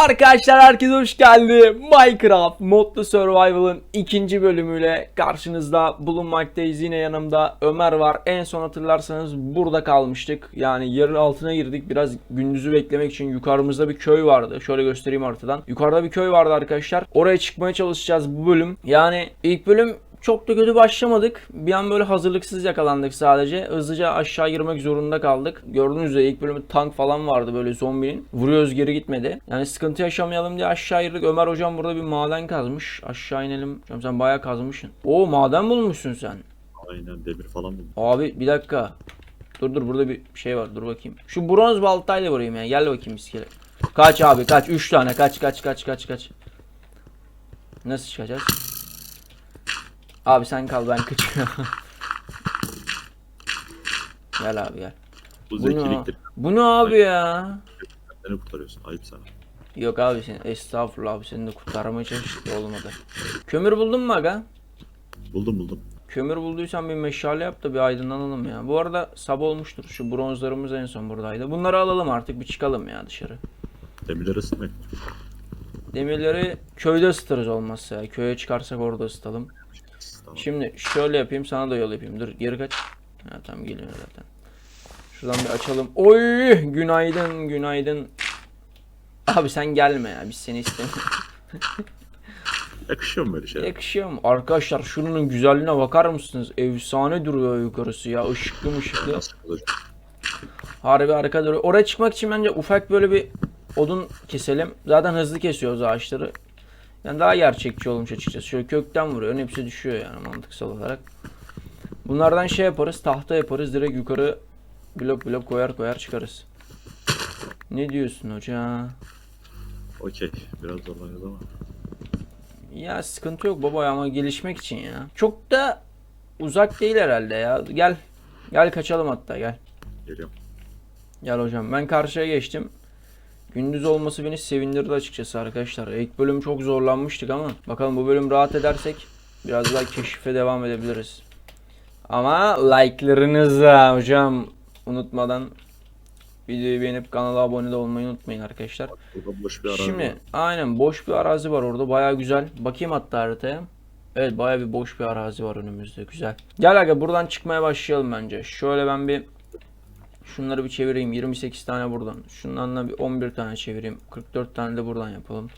Arkadaşlar herkese hoş geldi. Minecraft Modlu Survival'ın ikinci bölümüyle karşınızda bulunmaktayız. Yine yanımda Ömer var. En son hatırlarsanız burada kalmıştık. Yani yarın altına girdik. Biraz gündüzü beklemek için yukarımızda bir köy vardı. Şöyle göstereyim haritadan. Yukarıda bir köy vardı arkadaşlar. Oraya çıkmaya çalışacağız bu bölüm. Yani ilk bölüm çok da kötü başlamadık. Bir an böyle hazırlıksız yakalandık sadece. Hızlıca aşağı girmek zorunda kaldık. Gördüğünüz üzere ilk bölümde tank falan vardı böyle zombinin. Vuruyoruz geri gitmedi. Yani sıkıntı yaşamayalım diye aşağı girdik. Ömer hocam burada bir maden kazmış. Aşağı inelim. Hocam sen bayağı kazmışsın. Oo maden bulmuşsun sen. Aynen demir falan buldum. Abi bir dakika. Dur dur burada bir şey var dur bakayım. Şu bronz baltayla vurayım ya. Gel bakayım iskele. Kaç abi kaç. 3 tane kaç kaç kaç kaç kaç. Nasıl çıkacağız? Abi sen kal ben kaçıyorum. gel abi gel. Bu Bu ne? zekiliktir. Bu ne abi ya? Kendini kurtarıyorsun. Ayıp sana. Yok abi sen estağfurullah abi seni de kurtarmaya çalıştık olmadı. Kömür buldun mu aga? Buldum buldum. Kömür bulduysan bir meşale yap da bir aydınlanalım ya. Bu arada sabah olmuştur. Şu bronzlarımız en son buradaydı. Bunları alalım artık bir çıkalım ya dışarı. Demirleri ısıtmayın. Demirleri köyde ısıtırız olmazsa ya. Köye çıkarsak orada ısıtalım. Tamam. Şimdi şöyle yapayım sana da yol yapayım. Dur geri kaç. Ha tamam geliyor zaten. Şuradan bir açalım. Oy günaydın günaydın. Abi sen gelme ya biz seni istemiyoruz. Yakışıyor mu böyle şeyler? Yakışıyor mu? Arkadaşlar şunun güzelliğine bakar mısınız? Efsane duruyor yukarısı ya. Işıklı ışıklı. Nasıl olacak? Harbi arka duruyor. Oraya çıkmak için bence ufak böyle bir odun keselim. Zaten hızlı kesiyoruz ağaçları. Yani daha gerçekçi olmuş açıkçası. Şöyle kökten vuruyor. Hepsi düşüyor yani mantıksal olarak. Bunlardan şey yaparız. Tahta yaparız. Direkt yukarı blok blok koyar koyar çıkarız. Ne diyorsun hoca? Okey. Biraz zorlanıyoruz ama. Ya sıkıntı yok baba ama gelişmek için ya. Çok da uzak değil herhalde ya. Gel. Gel kaçalım hatta gel. Geliyorum. Gel hocam ben karşıya geçtim. Gündüz olması beni sevindirdi açıkçası arkadaşlar. İlk bölüm çok zorlanmıştık ama bakalım bu bölüm rahat edersek biraz daha keşife devam edebiliriz. Ama like'larınızı hocam unutmadan videoyu beğenip kanala abone de olmayı unutmayın arkadaşlar. Boş bir arazi Şimdi var. aynen boş bir arazi var orada baya güzel. Bakayım hatta haritaya. Evet baya bir boş bir arazi var önümüzde güzel. Gel aga buradan çıkmaya başlayalım bence. Şöyle ben bir şunları bir çevireyim. 28 tane buradan. Şundan da bir 11 tane çevireyim. 44 tane de buradan yapalım.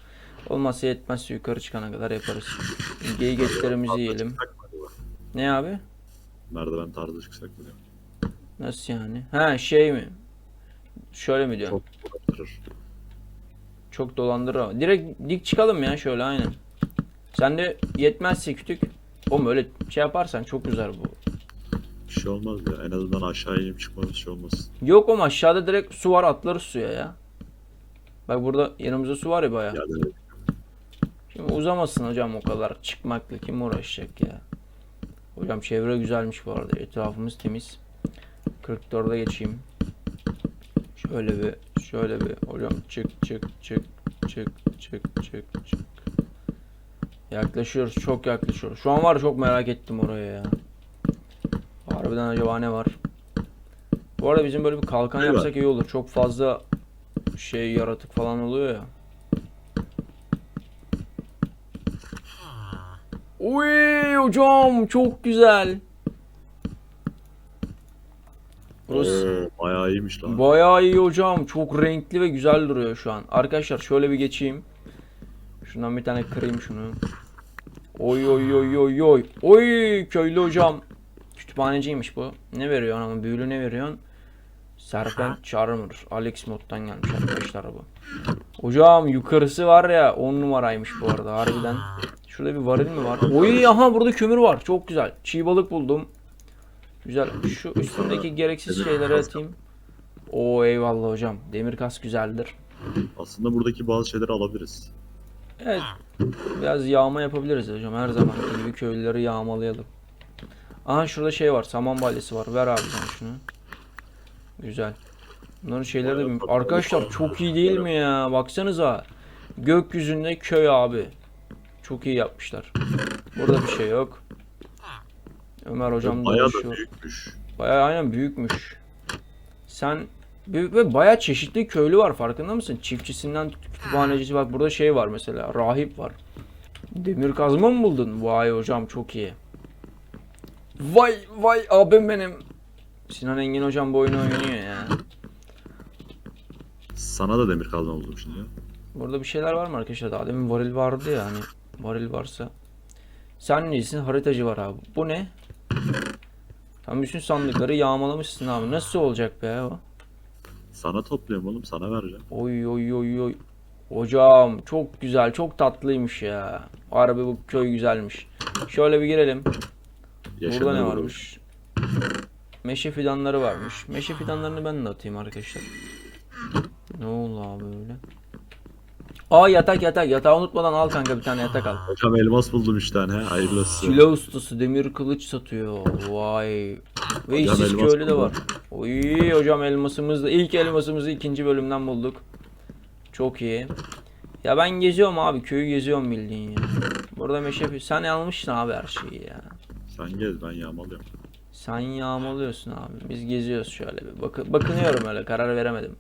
Olmazsa yetmezse yukarı çıkana kadar yaparız. Geyik etlerimizi yiyelim. Ne abi? Merdiven tarzı çıksak mı diyorum. Nasıl yani? Ha şey mi? Şöyle mi diyorsun? Çok uğraştırır. Çok dolandırır ama. Direkt dik çıkalım ya şöyle aynen. Sen de yetmezse kütük. Oğlum öyle şey yaparsan çok güzel bu. Bir şey olmaz ya. En azından aşağı inip çıkmamız şey olmaz. Yok oğlum aşağıda direkt su var atlarız suya ya. Bak burada yanımızda su var ya baya. Yani Şimdi uzamasın hocam o kadar. Çıkmakla kim uğraşacak ya. Hocam çevre güzelmiş bu arada. Etrafımız temiz. 44'e geçeyim. Şöyle bir şöyle bir hocam çık çık çık çık çık çık çık. Yaklaşıyoruz çok yaklaşıyoruz. Şu an var ya, çok merak ettim oraya ya. Harbiden acaba ne var? Bu arada bizim böyle bir kalkan Ne var? yapsak iyi olur. Çok fazla şey yaratık falan oluyor ya. Uy hocam çok güzel. Burası Oo, bayağı iyiymiş lan. bayağı iyi hocam. Çok renkli ve güzel duruyor şu an. Arkadaşlar şöyle bir geçeyim. Şundan bir tane kırayım şunu. Oy oy oy oy oy. Oy köylü hocam. Kütüphaneciymiş bu. Ne veriyor ama büyülü ne veriyorsun? Serpent Charmer. Alex moddan gelmiş arkadaşlar bu. Hocam yukarısı var ya 10 numaraymış bu arada harbiden. Şurada bir varil mi var? Oy aha burada kömür var. Çok güzel. Çiğ balık buldum. Güzel. Şu üstündeki gereksiz şeyleri atayım. Oo eyvallah hocam. Demir kas güzeldir. Aslında buradaki bazı şeyleri alabiliriz. Evet. Biraz yağma yapabiliriz hocam. Her zamanki gibi köylüleri yağmalayalım. Aha şurada şey var. Saman balyası var. Ver abi sen şunu. Güzel. Bunların şeyleri de... Arkadaşlar çok iyi değil mi ya? Baksanıza. Gökyüzünde köy abi. Çok iyi yapmışlar. Burada bir şey yok. Ömer hocam bayağı da dolaşıyor. büyükmüş. Bayağı aynen büyükmüş. Sen Ve, ve bayağı çeşitli köylü var farkında mısın? Çiftçisinden kütüphanecisi bak burada şey var mesela rahip var. Demir kazma mı buldun? Vay hocam çok iyi. Vay vay abim benim. Sinan Engin hocam bu oyunu oynuyor ya. Sana da demir kazma buldum şimdi. ya. Burada bir şeyler var mı arkadaşlar? Daha demin varil vardı ya hani. Varil varsa. Sen neysin? Haritacı var abi. Bu ne? Tam bütün sandıkları yağmalamışsın abi. Nasıl olacak be o? Sana topluyorum oğlum sana vereceğim. Oy oy oy oy. Hocam çok güzel, çok tatlıymış ya. Harbi bu köy güzelmiş. Şöyle bir girelim. Yaşanır Burada ne varmış? Meşe fidanları varmış. Meşe fidanlarını ben de atayım arkadaşlar. Ne oldu abi öyle? Aa yatak yatak. Yatağı unutmadan al kanka bir tane yatak al. Hocam elmas buldum üç tane. Hayırlı olsun. Silah ustası demir kılıç satıyor. Vay. Ve işsiz elmas köylü de var. Oy hocam elmasımız da ilk elmasımızı ikinci bölümden bulduk. Çok iyi. Ya ben geziyorum abi köyü geziyorum bildiğin ya. Burada meşe sen almışsın abi her şeyi ya. Sen gez ben yağmalıyorum. Sen yağmalıyorsun abi. Biz geziyoruz şöyle bir. Bakı bakınıyorum öyle karar veremedim.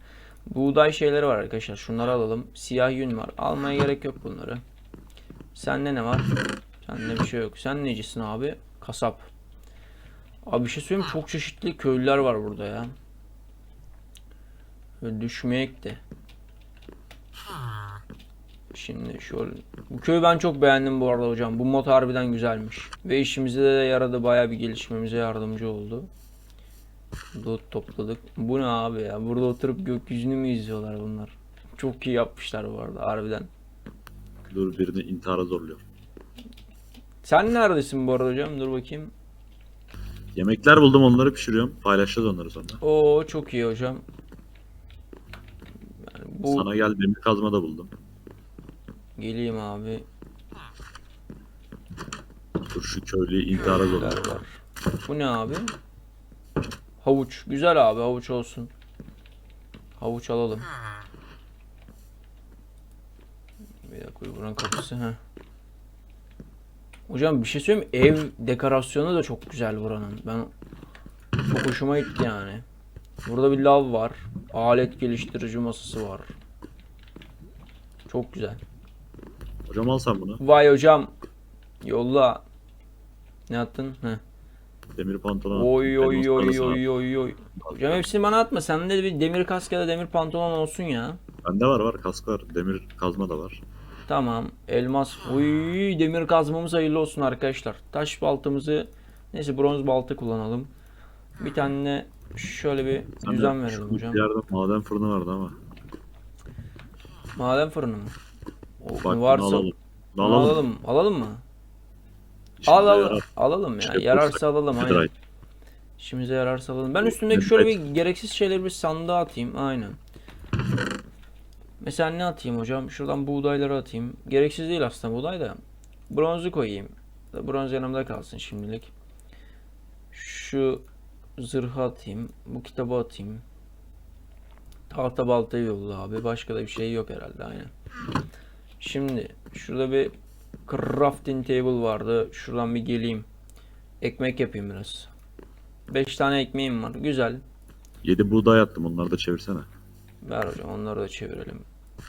Buğday şeyleri var arkadaşlar. Şunları alalım. Siyah yün var. Almaya gerek yok bunları. Sende ne var? Sende bir şey yok. Sen necisin abi? Kasap. Abi bir şey söyleyeyim? Çok çeşitli köylüler var burada ya. Böyle düşmeyek de. Şimdi şöyle. Bu köyü ben çok beğendim bu arada hocam. Bu mod harbiden güzelmiş. Ve işimizde de yaradı. Bayağı bir gelişmemize yardımcı oldu. Loot topladık. Bu ne abi ya? Burada oturup gökyüzünü mü izliyorlar bunlar? Çok iyi yapmışlar bu arada harbiden. Dur birini intihara zorluyor. Sen neredesin bu arada hocam? Dur bakayım. Yemekler buldum onları pişiriyorum. Paylaşacağız onları sonra. Oo çok iyi hocam. Yani bu Sana gel demir kazma da buldum. Geleyim abi. Dur şu köylüyü intihara zorluyor. Bu ne abi? Havuç. Güzel abi havuç olsun. Havuç alalım. Bir dakika buranın kapısı. Heh. Hocam bir şey söyleyeyim? Ev dekorasyonu da çok güzel buranın. Ben çok hoşuma gitti yani. Burada bir lav var. Alet geliştirici masası var. Çok güzel. Hocam al sen bunu. Vay hocam. Yolla. Ne attın? Heh. Demir pantolon. Oy oy oy parası oy oy oy. Hocam hepsini bana atma. Sende de bir demir kask ya da demir pantolon olsun ya. Bende var var kask var. Demir kazma da var. Tamam. Elmas. Uy demir kazmamız hayırlı olsun arkadaşlar. Taş baltamızı neyse bronz balta kullanalım. Bir tane şöyle bir Sen düzen verelim hocam. Bir yerde maden fırını vardı ama. Maden fırını mı? O, Bak bunu varsa alalım. Alalım. alalım. Alalım mı? İşimize Al al. yarar. Alalım ya. Şey Yararsa alalım. Aynen. İşimize yararsa alalım. Ben üstümdeki şöyle bir gereksiz şeyleri bir sandığa atayım. Aynen. Mesela ne atayım hocam? Şuradan buğdayları atayım. Gereksiz değil aslında buğday da. Bronzu koyayım. Bronz yanımda kalsın şimdilik. Şu zırhı atayım. Bu kitabı atayım. Tahta baltayı yolla abi. Başka da bir şey yok herhalde. Aynen. Şimdi şurada bir crafting table vardı. Şuradan bir geleyim. Ekmek yapayım biraz. 5 tane ekmeğim var. Güzel. 7 buğday attım onları da çevirsene. Ver hocam onları da çevirelim.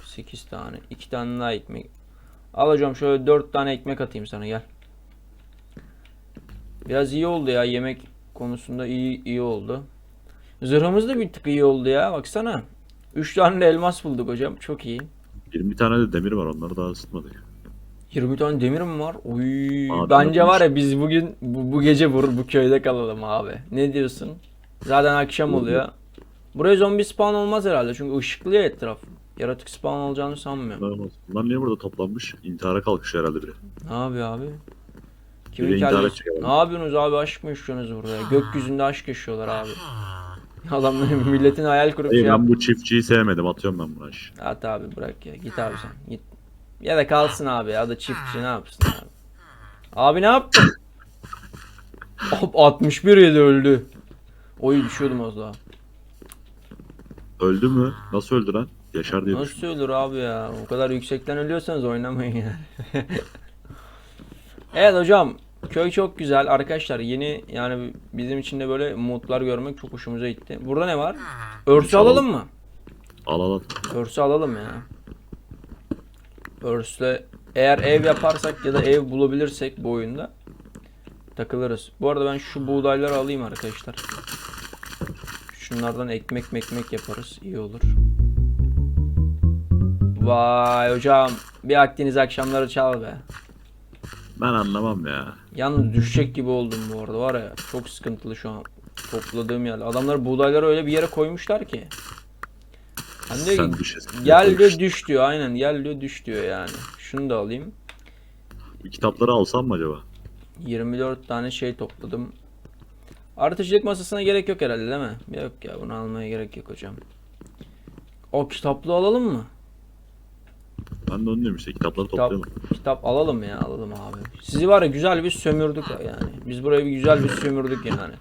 8 tane. 2 tane daha ekmek. Al hocam şöyle 4 tane ekmek atayım sana gel. Biraz iyi oldu ya yemek konusunda iyi iyi oldu. Zırhımız da bir tık iyi oldu ya baksana. 3 tane elmas bulduk hocam çok iyi. 20 tane de demir var onları daha ısıtmadık. 20 tane demir mi var? Oy, Abi, bence var ya biz bugün bu, bu gece bu, bu köyde kalalım abi. Ne diyorsun? Zaten akşam oluyor. Buraya zombi spawn olmaz herhalde çünkü ışıklı ya etraf. Yaratık spawn olacağını sanmıyorum. Bunlar, bunlar niye burada toplanmış? İntihara kalkışıyor herhalde biri. Ne yapıyor abi? Kimin Biri. Ne yapıyorsunuz abi? Aşk mı yaşıyorsunuz burada? Gökyüzünde aşk yaşıyorlar abi. Adamların milletin hayal kurup şey Hayır yap. ben bu çiftçiyi sevmedim atıyorum ben bunu aş. At abi bırak ya. Git abi sen. Git. Ya da kalsın abi ya da çiftçi ne yapsın abi. Abi ne yaptın? Hop 61 yedi öldü. Oy düşüyordum az daha. Öldü mü? Nasıl öldü lan? Yaşar diye. Nasıl ölür abi ya? O kadar yüksekten ölüyorsanız oynamayın ya. evet hocam. Köy çok güzel arkadaşlar. Yeni yani bizim için de böyle modlar görmek çok hoşumuza gitti. Burada ne var? Örsü alalım mı? Al al al. Örsü alalım ya. Örsle eğer ev yaparsak ya da ev bulabilirsek bu oyunda takılırız. Bu arada ben şu buğdayları alayım arkadaşlar. Şunlardan ekmek mekmek yaparız. iyi olur. Vay hocam. Bir Akdeniz akşamları çal be. Ben anlamam ya. Yalnız düşecek gibi oldum bu arada var ya. Çok sıkıntılı şu an topladığım yer. Adamlar buğdayları öyle bir yere koymuşlar ki. Ben diyor Sen ki, düşesin. Gel diyor düş diyor aynen gel diyor düş diyor yani. Şunu da alayım. Bu kitapları alsam mı acaba? 24 tane şey topladım. Artıcılık masasına gerek yok herhalde değil mi? Yok ya bunu almaya gerek yok hocam. O kitaplı alalım mı? Ben de onu diyorum işte kitapları Kitap, kitap alalım ya alalım abi. Sizi var ya güzel bir sömürdük yani. Biz burayı bir güzel bir sömürdük yani.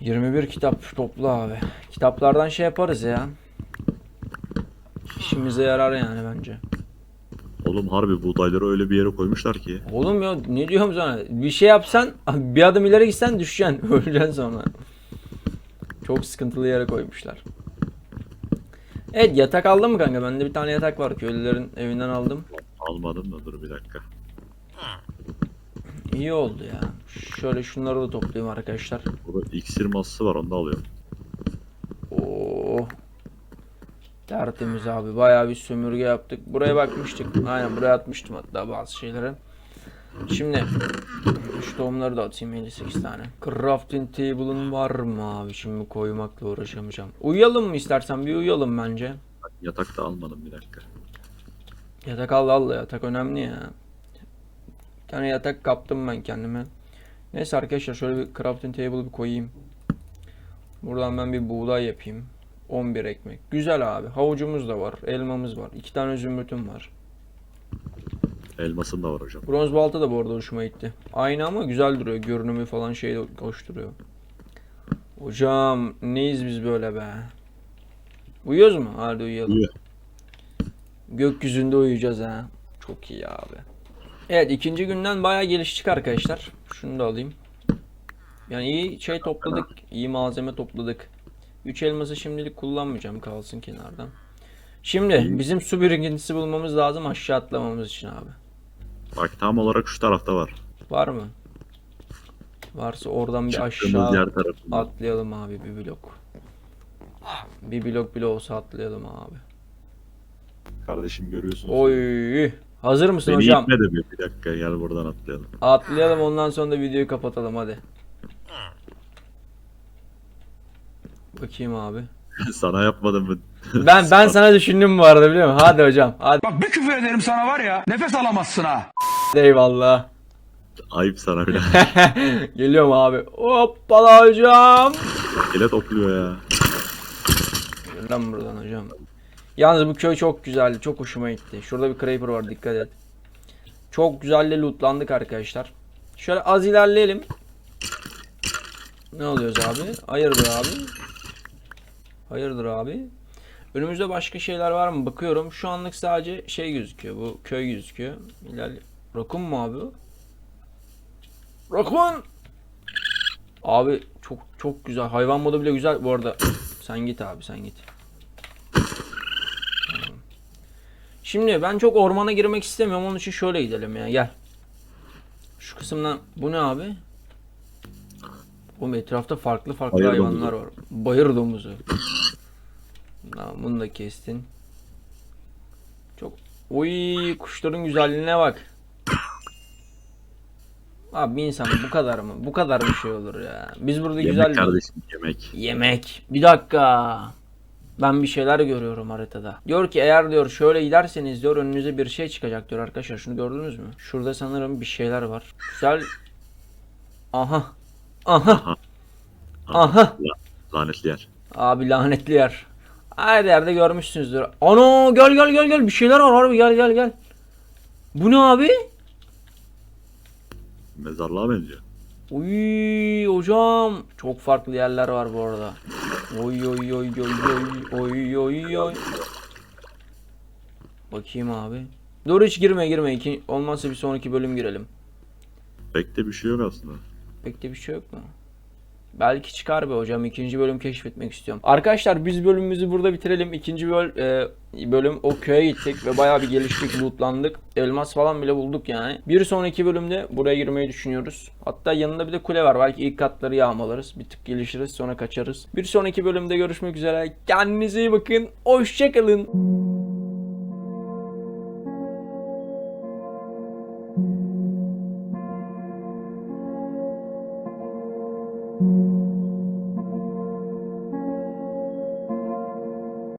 21 kitap topla abi. Kitaplardan şey yaparız ya. İşimize yarar yani bence. Oğlum harbi buğdayları öyle bir yere koymuşlar ki. Oğlum ya ne diyorum sana? Bir şey yapsan bir adım ileri gitsen düşeceksin. Öleceksin sonra. Çok sıkıntılı yere koymuşlar. Evet yatak aldın mı kanka? Bende bir tane yatak var. Köylülerin evinden aldım. Almadım da dur bir dakika. İyi oldu ya. Şöyle şunları da toplayayım arkadaşlar. Burada iksir masası var onu da alıyorum. Oo. Tertemiz abi. Bayağı bir sömürge yaptık. Buraya bakmıştık. Aynen buraya atmıştım hatta bazı şeyleri. Şimdi şu tohumları da atayım 58 tane. Crafting table'ın var mı abi? Şimdi koymakla uğraşamayacağım. Uyuyalım mı istersen? Bir uyuyalım bence. Ben yatak da almadım bir dakika. Yatak al al yatak önemli ya. Bir tane yatak kaptım ben kendime. Neyse arkadaşlar şöyle bir crafting table bir koyayım. Buradan ben bir buğday yapayım. 11 ekmek. Güzel abi. Havucumuz da var. Elmamız var. iki tane zümrütüm var. Elmasın da var hocam. Bronz balta da bu arada hoşuma gitti. Aynı ama güzel duruyor. Görünümü falan şey hoş duruyor. Hocam neyiz biz böyle be? Uyuyoruz mu? Hadi uyuyalım. Uyu. Gökyüzünde uyuyacağız ha. Çok iyi abi. Evet ikinci günden bayağı geliştik arkadaşlar. Şunu da alayım. Yani iyi şey topladık. iyi malzeme topladık. 3 elması şimdilik kullanmayacağım kalsın kenardan. Şimdi bizim su birikintisi bulmamız lazım aşağı atlamamız için abi. Bak tam olarak şu tarafta var. Var mı? Varsa oradan bir Çıktığımız aşağı yer tarafında. atlayalım abi bir blok. Bir blok bile olsa atlayalım abi. Kardeşim görüyorsun. Oy! Hazır mısın Beni hocam? itme de bir, bir dakika gel buradan atlayalım. Atlayalım ondan sonra da videoyu kapatalım hadi. Bakayım abi. Sana yapmadım mı? Ben ben sana düşündüm bu arada biliyor musun? Hadi hocam. Hadi Bak bir küfür ederim sana var ya nefes alamazsın ha. Eyvallah. Ayıp sana bile. Geliyorum abi. Hoppala hocam. Ele topluyor ya. Yürü Lan buradan hocam. Yalnız bu köy çok güzeldi. Çok hoşuma gitti. Şurada bir creeper var dikkat et. Çok güzelle lootlandık arkadaşlar. Şöyle az ilerleyelim. Ne oluyoruz abi? Hayırdır abi? Hayırdır abi? Önümüzde başka şeyler var mı? Bakıyorum. Şu anlık sadece şey gözüküyor. Bu köy gözüküyor. İlerle. Rakun mu abi? Rakun! Abi çok çok güzel. Hayvan modu bile güzel bu arada. Sen git abi sen git. Şimdi ben çok ormana girmek istemiyorum. Onun için şöyle gidelim ya. Gel. Şu kısımdan bu ne abi? Oğlum etrafta farklı farklı Bayır hayvanlar domuzu. var. Bayır domuzu. Tamam bunu da kestin. Çok Oy kuşların güzelliğine bak. Abi bir insan bu kadar mı? Bu kadar bir şey olur ya. Biz burada Yemek güzel kardeşim yemek. Yemek. Bir dakika. Ben bir şeyler görüyorum haritada. Diyor ki eğer diyor şöyle giderseniz diyor önünüze bir şey çıkacak diyor arkadaşlar. Şunu gördünüz mü? Şurada sanırım bir şeyler var. Güzel. Aha. Aha. Aha. La- lanetli yer. Abi lanetli yer. Her yerde görmüşsünüzdür. Ana gel gel gel gel bir şeyler var harbi gel gel gel. Bu ne abi? Mezarlığa benziyor. Uy hocam çok farklı yerler var bu arada. Oy oy oy oy oy oy oy oy. Bakayım abi. Dur hiç girme girme. İki, olmazsa bir sonraki bölüm girelim. Pek de bir şey yok aslında. Pek de bir şey yok mu? Belki çıkar be hocam. ikinci bölüm keşfetmek istiyorum. Arkadaşlar biz bölümümüzü burada bitirelim. İkinci böl, e, bölüm o köye gittik ve bayağı bir geliştik, lootlandık. Elmas falan bile bulduk yani. Bir sonraki bölümde buraya girmeyi düşünüyoruz. Hatta yanında bir de kule var. Belki ilk katları yağmalarız. Bir tık gelişiriz sonra kaçarız. Bir sonraki bölümde görüşmek üzere. Kendinize iyi bakın. Hoşçakalın.